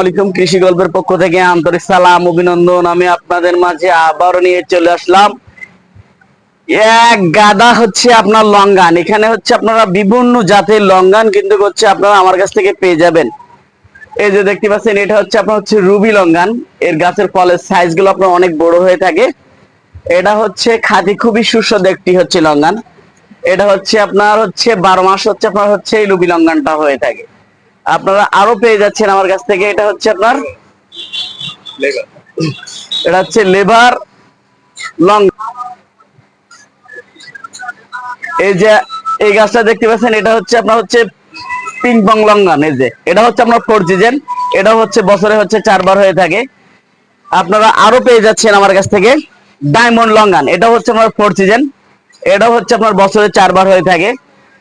আলাইকুম, কৃষি গল্পের পক্ষ থেকে আন্তরিক সালাম, অভিনন্দন। আমি আপনাদের মাঝে আবারও নিয়ে চলে আসলাম। এক গাদা হচ্ছে আপনার লঙ্গান। এখানে হচ্ছে আপনারা বিভিন্ন জাতের লঙ্গান কিন্তু হচ্ছে আপনারা আমার কাছ থেকে পেয়ে যাবেন। এই যে দেখতে পাচ্ছেন, এটা হচ্ছে আপনার হচ্ছে রুবি লঙ্গান। এর গাছের ফলের সাইজগুলো আপনার অনেক বড় হয়ে থাকে। এটা হচ্ছে খাদি খুবই সুস্বাদু একটি হচ্ছে লঙ্গান। এটা হচ্ছে আপনার হচ্ছে বারো মাস হচ্ছে আপনার হচ্ছে এই রুবি লঙ্গানটা হয়ে থাকে। আপনারা আরও পেয়ে যাচ্ছেন আমার কাছ থেকে। এটা হচ্ছে আপনার এটা হচ্ছে লেবার লং। এই যে, এই গাছটা দেখতে পাচ্ছেন, এটা হচ্ছে আপনার হচ্ছে পিং পং লঙ্গান এই যে। এটা হচ্ছে আপনার ফোর সিজন এটা হচ্ছে বছরে হচ্ছে চারবার হয়ে থাকে। আপনারা আরও পেয়ে যাচ্ছেন আমার কাছ থেকে ডায়মন্ড লঙ্গান এটা হচ্ছে আপনার ফোর সিজন এটাও হচ্ছে আপনার বছরে চারবার হয়ে থাকে।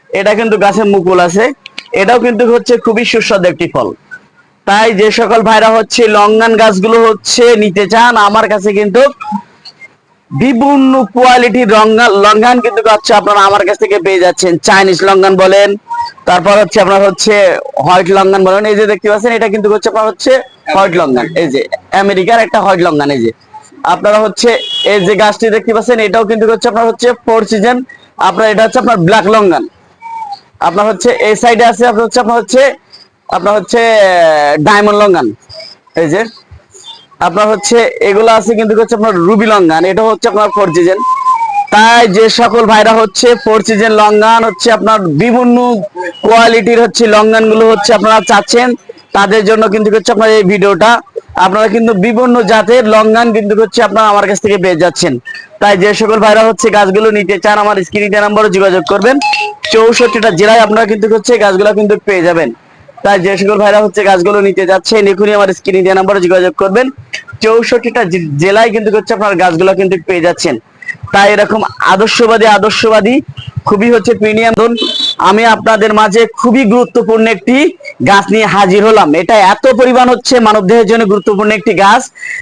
এটা কিন্তু গাছে মুকুল আছে। এটাও কিন্তু হচ্ছে খুবই সুস্বাদু একটি ফল। তাই যে সকল ভাইরা হচ্ছে লঙ্গান গাছগুলো হচ্ছে নিতে চান, আমার কাছে কিন্তু বিভিন্ন কোয়ালিটির রঙ্গান লঙ্ঘান কিন্তু হচ্ছে আপনারা আমার কাছ থেকে পেয়ে যাচ্ছেন। চাইনিজ লঙ্ঘান বলেন, তারপর হচ্ছে আপনার হচ্ছে হোয়াইট লঙ্ঘান বলেন, এই যে দেখতে পাচ্ছেন, এটা কিন্তু হচ্ছে আপনার হচ্ছে হোয়াইট লঙ্ঘান এই যে আমেরিকার একটা হোয়াইট লঙ্ঘান এই যে। আপনারা হচ্ছে এই যে গাছটি দেখতে পাচ্ছেন, এটাও কিন্তু হচ্ছে আপনার হচ্ছে ফোর সিজন আপনার এটা হচ্ছে আপনার ব্ল্যাক লঙ্ঘান আপনার হচ্ছে এই সাইডে আছে, আপনার হচ্ছে আপনার হচ্ছে আপনার হচ্ছে ডায়মন্ড লঙ্গান এই যে, আপনার হচ্ছে, এগুলো আছে কিন্তু হচ্ছে আপনার রুবি লঙ্গান এটা হচ্ছে আপনার ফোর সিজন তাই যে সকল ভাইরা হচ্ছে ফোর সিজন লঙ্গান হচ্ছে আপনার বিভিন্ন কোয়ালিটির হচ্ছে লঙ্গানগুলো হচ্ছে আপনারা চাচ্ছেন, তাদের জন্য কিন্তু হচ্ছে আপনার এই ভিডিওটা। আপনারা কিন্তু বিভিন্ন জাতের লঙ্গান কিন্তু হচ্ছে আপনারা আমার কাছ থেকে পেয়ে যাচ্ছেন। তাই যে সকল ভাইরা হচ্ছে গাছগুলো নিতে চান, আমার স্ক্রিনে নাম্বারে যোগাযোগ করবেন। চৌষট্টিটা জেলায় আপনারা কিন্তু হচ্ছে গাছগুলো কিন্তু পেয়ে যাবেন। তাই যে সকল ভাইরা হচ্ছে গাছগুলো নিতে যাচ্ছে এখনই আমার স্ক্রিনে দেওয়া নাম্বারে যোগাযোগ করবেন। চৌষট্টিটা জেলায় কিন্তু হচ্ছে আপনার গাছগুলো কিন্তু পেয়ে যাচ্ছেন। তাই এরকম আদর্শবাদী আদর্শবাদী, খুবই হচ্ছে প্রিমিয়াম ধরুন, আমি আপনাদের মাঝে খুবই গুরুত্বপূর্ণ একটি গাছ নিয়ে হাজির হলাম। এটা এত পরিমাণ হচ্ছে মানব দেহের জন্য গুরুত্বপূর্ণ একটি গাছ,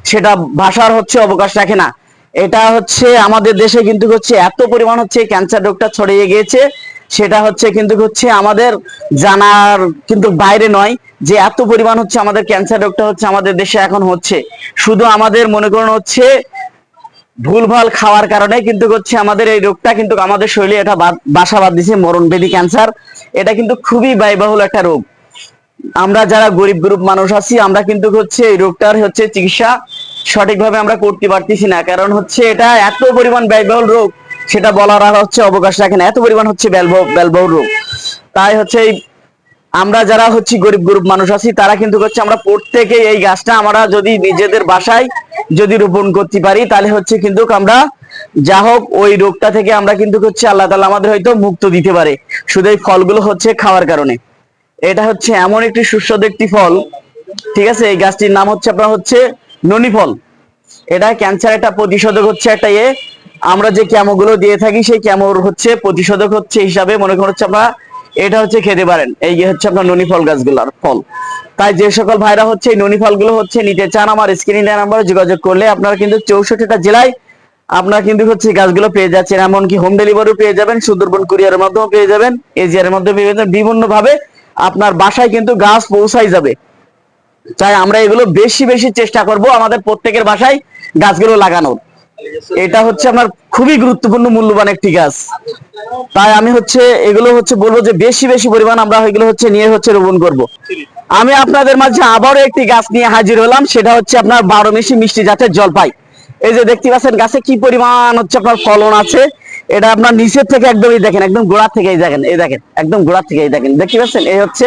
সেটা ভাষার হচ্ছে অবকাশ রাখে না। এটা হচ্ছে আমাদের দেশে কিন্তু হচ্ছে এত পরিমাণ হচ্ছে ক্যান্সার রোগটা ছড়িয়ে গিয়েছে। সেটা হচ্ছে কিন্তু হচ্ছে আমাদের জানার কিন্তু বাইরে নয় যে এত পরিমাণ হচ্ছে আমাদের ক্যান্সার রোগটা হচ্ছে আমাদের দেশে এখন হচ্ছে। শুধু আমাদের মনে করুন হচ্ছে ভুলভাল খাওয়ার কারণে কিন্তু হচ্ছে আমাদের এই রোগটা কিন্তু আমাদের শরীরে এটা বাসা বাদ দিছে মরণ বেদি ক্যান্সার এটা কিন্তু খুবই ব্যয়বহুল একটা রোগ। আমরা যারা গরিব গ্রুপ মানুষ আছি, আমরা কিন্তু হচ্ছে এই রোগটার হচ্ছে চিকিৎসা সঠিকভাবে আমরা করতে পারতেছি না। কারণ হচ্ছে এটা এত পরিমাণ ব্যয়বহুল রোগ সেটা বলার আর হচ্ছে অবকাশ রাখে না। এত পরিমাণ হচ্ছে ব্যয়বহুল রোগ তাই হচ্ছে এই আমরা যারা হচ্ছে গরিব গ্রুপ মানুষ আছি, তারা কিন্তু হচ্ছে আমরা প্রত্যেকে এই গাছটা আমরা যদি নিজেদের বাসায় যদি রোপণ করতে পারি, তাহলে হচ্ছে কিন্তু আমরা যা হোক ওই রোগটা থেকে আমরা কিন্তু হচ্ছে আল্লাহ তালা আমাদের হয়তো মুক্ত দিতে পারে। শুধু এই ফলগুলো হচ্ছে খাওয়ার কারণে। এটা হচ্ছে এমন একটি সুস্বাদু একটি ফল, ঠিক আছে? এই গাছটির নাম হচ্ছে আপনার হচ্ছে ননি ফল। এটা ক্যান্সার একটা প্রতিষেধক হচ্ছে একটা ইয়ে আমরা যে ক্যামোগুলো দিয়ে থাকি, সেই ক্যামোর হচ্ছে প্রতিষেধক হচ্ছে হিসাবে মনে করুন হচ্ছে আপনারা এটা হচ্ছে খেতে পারেন। এই যে হচ্ছে আপনার ননি ফল গাছগুলোর ফল। তাই যে সকল ভাইরা হচ্ছে এই ননি ফলগুলো হচ্ছে নিতে চান, আমার স্ক্রিনে নাম্বারে যোগাযোগ করলে আপনারা কিন্তু চৌষট্টিটা জেলায় আপনারা কিন্তু হচ্ছে গাছগুলো পেয়ে যাচ্ছেন। এমনকি হোম ডেলিভারিও পেয়ে যাবেন, সুন্দরবন কুরিয়ারের মাধ্যমে পেয়ে যাবেন। এজিআর মাধ্যমে পেয়ে যাবেন বিভিন্ন ভাবে আপনার বাসায় কিন্তু গাছ পৌঁছাই যাবে। তাই আমরা এগুলো বেশি বেশি চেষ্টা করব আমাদের প্রত্যেকের বাসায় গাছগুলো লাগানোর। এটা হচ্ছে আমার খুবই গুরুত্বপূর্ণ মূল্যবান একটি গাছ। তাই আমি হচ্ছে, এগুলো হচ্ছে বলব যে বেশি বেশি পরিমাণ আমরা এগুলো হচ্ছে নিয়ে হচ্ছে রোপণ করব। আমি আপনাদের মাঝে আবারও একটি গাছ নিয়ে হাজির হলাম, সেটা হচ্ছে আপনার বারো মিশি মিষ্টি জাতের জলপাই। এই যে দেখতে পাচ্ছেন গাছে কি পরিমাণ হচ্ছে আপনার ফলন আছে, এটা আপনার নিচের থেকে একদমই দেখেন, একদম গোড়ার থেকে এই দেখেন এই দেখেন, একদম গোড়ার থেকে এই দেখেন। দেখতে পাচ্ছেন? এই হচ্ছে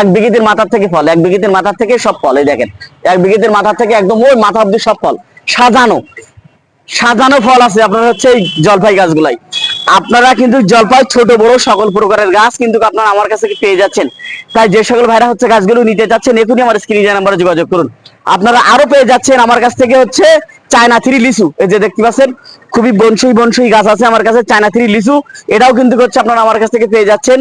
এক বিঘিতের মাথার থেকে ফল, এক বিঘিতের মাথার থেকে সব ফল, এই দেখেন। এক বিঘিতের মাথার থেকে একদম ওই মাথা অব্দি সব ফল, সাজানো। সাজানো ফল আছে, আপনার হচ্ছে এই জলপাই গাছগুলাই। আপনারা কিন্তু জলপাই, ছোট, বড়, সকল প্রকারের গাছ কিন্তু আপনারা আমার কাছে পেয়ে যাচ্ছেন। তাই যে সকল ভাইরা হচ্ছে গাছগুলো নিতে যাচ্ছেন, এখনই আমার স্ক্রিনে নাম্বারে যোগাযোগ করুন। আপনারা আরও পেয়ে যাচ্ছেন আমার কাছ থেকে হচ্ছে চায়না থ্রি লিচু। এই যে দেখতে পাচ্ছেন, খুবই বনসই বনসই গাছ আছে আমার কাছে, চায়না থ্রি লিচু। এটাও কিন্তু হচ্ছে আপনারা আমার কাছ থেকে পেয়ে যাচ্ছেন।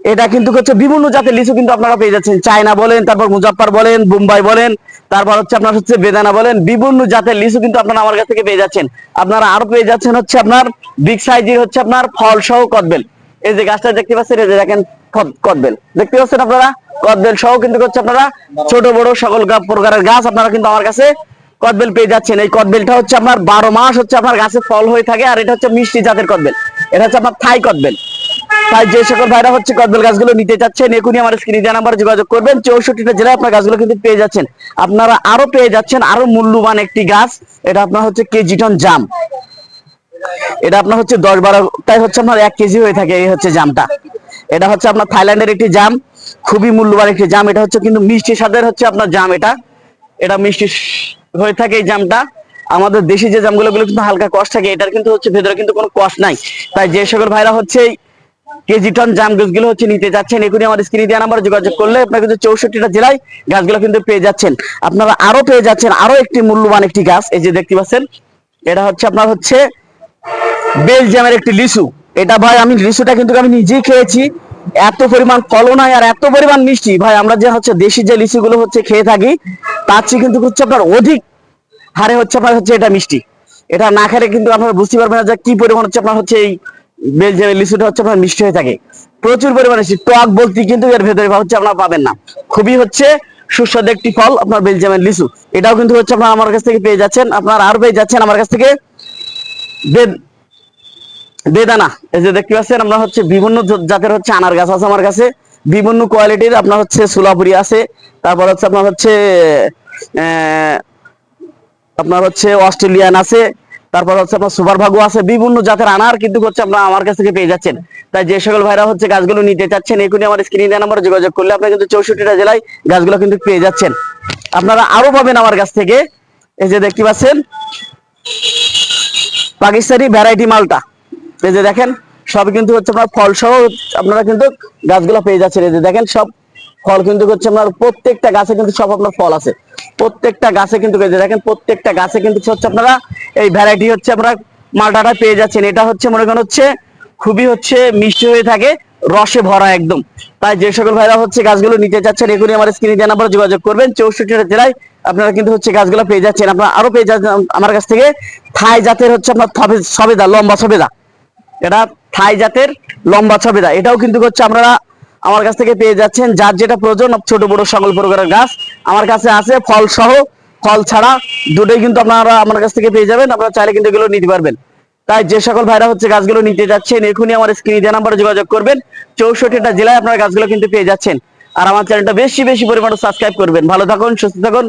এটা কিন্তু হচ্ছে বিভিন্ন জাতের লিচু কিন্তু আপনারা পেয়ে যাচ্ছেন। চায়না বলেন, তারপর মুজাফফর বলেন, বোম্বাই বলেন, তারপর হচ্ছে আপনার হচ্ছে বেদানা বলেন, বিভিন্ন জাতের লিচু কিন্তু আপনারা আমার কাছ থেকে পেয়ে যাচ্ছেন। আপনারা আরও পেয়ে যাচ্ছেন হচ্ছে আপনার বিগ সাইজের হচ্ছে আপনার ফল সহ কদবেল। এই যে গাছটা দেখতে পাচ্ছেন, এই যে দেখেন কদবেল। দেখতে পাচ্ছেন আপনারা? কদবেল সহ কিন্তু হচ্ছে আপনারা ছোট, বড় সকল প্রকারের গাছ আপনারা কিন্তু আমার কাছে কদবেল পেয়ে যাচ্ছেন। এই কদবেলটা হচ্ছে আপনার বারো মাস হচ্ছে আপনার গাছে ফল হয়ে থাকে, আর এটা হচ্ছে মিষ্টি জাতের কদবেল। এটা হচ্ছে আপনার থাই কদবেল। তাই যে সকল ভাইরা হচ্ছে কদবেল গাছগুলো নিতে চাচ্ছেন এখনই আমার স্ক্রিনে দেওয়া নাম্বার যোগাযোগ করবেন। চৌষট্টিটা জেলায় আপনার গাছগুলো কিন্তু পেয়ে যাচ্ছেন। আপনারা আরও পেয়ে যাচ্ছেন আরও মূল্যবান একটি গাছ। এটা আপনার হচ্ছে কেজি টন জাম। এটা আপনার হচ্ছে দশ বারো, তাই হচ্ছে আপনার এক কেজি হয়ে থাকে এই হচ্ছে জামটা। এটা হচ্ছে আপনার থাইল্যান্ডের একটি জাম। খুবই মূল্যবান একটি জাম। এটা হচ্ছে কিন্তু মিষ্টি স্বাদের হচ্ছে আপনার জাম এটা। এটা মিষ্টি হয়ে থাকে এই জামটা। আমাদের দেশি যে জামগুলো কিন্তু হালকা কষ্ট থাকে। এটার কিন্তু হচ্ছে ভেতরে কিন্তু কোনো কষ্ট নাই। তাই যে সকল ভাইরা হচ্ছে কেজি টন জাম গাছগুলো হচ্ছে নিতে যাচ্ছেন। এখনই আমার স্ক্রিনে দেওয়া নাম্বার যোগাযোগ করলে আপনারা কিন্তু চৌষট্টিটা জেলায় গাছগুলো কিন্তু পেয়ে যাচ্ছেন। আপনারা আরও পেয়ে যাচ্ছেন আরও একটি মূল্যবান একটি গাছ, এই যে দেখতে পাচ্ছেন, এটা হচ্ছে আপনার হচ্ছে বেলজিয়ামের একটি লিচু। এটা ভাই, আমি লিচুটা কিন্তু আমি নিজেই খেয়েছি। এত পরিমাণ কলনায় আর এত পরিমাণ মিষ্টি। ভাই, আমরা যে হচ্ছে দেশি যে লিচুগুলো হচ্ছে খেয়ে থাকি, তার চেয়ে কিন্তু হচ্ছে আপনার অধিক হারে হচ্ছে আপনার হচ্ছে এটা মিষ্টি। এটা না খেলে কিন্তু আপনারা বুঝতে পারবেন না যে কি পরিমাণ হচ্ছে আপনার হচ্ছে এই বেলজিয়ামের লিচুটা হচ্ছে আপনার মিষ্টি হয়ে থাকে। প্রচুর পরিমাণে টক বলতে কিন্তু এর ভেতরে হচ্ছে আপনারা পাবেন না। খুবই হচ্ছে সুস্বাদু একটি ফল আপনার বেলজিয়ামের লিচু। এটাও কিন্তু হচ্ছে আপনার আমার কাছ থেকে পেয়ে যাচ্ছেন। আপনার আর পেয়ে যাচ্ছেন আমার কাছ থেকে বেদ, বেদানা। এই যে দেখতে পাচ্ছেন, আমরা হচ্ছে বিভিন্ন জাতের হচ্ছে আনার গাছ আছে আমার কাছে। বিভিন্ন কোয়ালিটির আপনার হচ্ছে সোলাপুরি আছে। তারপর হচ্ছে আপনার হচ্ছে আপনার হচ্ছে অস্ট্রেলিয়ান আছে। তারপর হচ্ছে আপনার সুপার ভাগু আছে, বিভিন্ন জাতের আনার কিন্তু হচ্ছে আপনার আমার কাছ থেকে পেয়ে যাচ্ছেন। তাই যে সকল ভাইরা হচ্ছে গাছগুলো নিতে চাচ্ছেন, এখনই আমার স্ক্রিনে নাম্বার যোগাযোগ করলে আপনারা কিন্তু চৌষট্টিটা জেলায় গাছগুলো কিন্তু পেয়ে যাচ্ছেন। আপনারা আরও পাবেন আমার কাছ থেকে, এই যে দেখতে পাচ্ছেন, পাকিস্তানি ভ্যারাইটি মালটা। এই যে দেখেন, সব কিন্তু হচ্ছে আপনার ফল সহ আপনারা কিন্তু গাছগুলো পেয়ে যাচ্ছেন। এই যে দেখেন, সব ফল কিন্তু হচ্ছে আপনার প্রত্যেকটা গাছে কিন্তু সব আপনার ফল আছে। প্রত্যেকটা গাছে কিন্তু দেখেন, প্রত্যেকটা গাছে কিন্তু হচ্ছে আপনারা এই ভ্যারাইটি হচ্ছে আপনারা মালটাটা পেয়ে যাচ্ছেন। এটা হচ্ছে মনে করেন হচ্ছে খুবই হচ্ছে মিষ্টি হয়ে থাকে, রসে ভরা একদম। তাই যে সকল ভাইরা হচ্ছে গাছগুলো নিতে চাচ্ছেন এগুলি আমার স্ক্রিনে দেওয়া নাম্বারে যোগাযোগ করবেন। চৌষট্টিটা জেলায় আপনারা কিন্তু হচ্ছে গাছগুলো পেয়ে যাচ্ছেন। আপনারা আরও পেয়ে যাচ্ছেন আমার কাছ থেকে থাই জাতের হচ্ছে আপনার সবেদা, লম্বা সবেদা। এটা থাই জাতের লম্বা ছবেদা এটাও কিন্তু হচ্ছে আপনারা আমার কাছ থেকে পেয়ে যাচ্ছেন যার যেটা প্রয়োজন, ছোট বড় সকল প্রকারের গাছ। আমার কাছে আছে ফল সহ, ফল ছাড়া দুটোই কিন্তু আপনারা আমার কাছ থেকে পেয়ে যাবেন, আপনারা চাইলে কিন্তু এগুলো নিতে পারবেন। তাই যে সকল ভাইরা হচ্ছে গাছগুলো নিতে যাচ্ছেন, এখনই আমার স্ক্রিনে দেওয়া নাম্বারে যোগাযোগ করবেন। চৌষট্টিটা জেলায় আপনারা গাছগুলো কিন্তু পেয়ে যাচ্ছেন। আর আমার চ্যানেলটা বেশি বেশি পরিমাণে সাবস্ক্রাইব করবেন। ভালো থাকুন, সুস্থ থাকুন।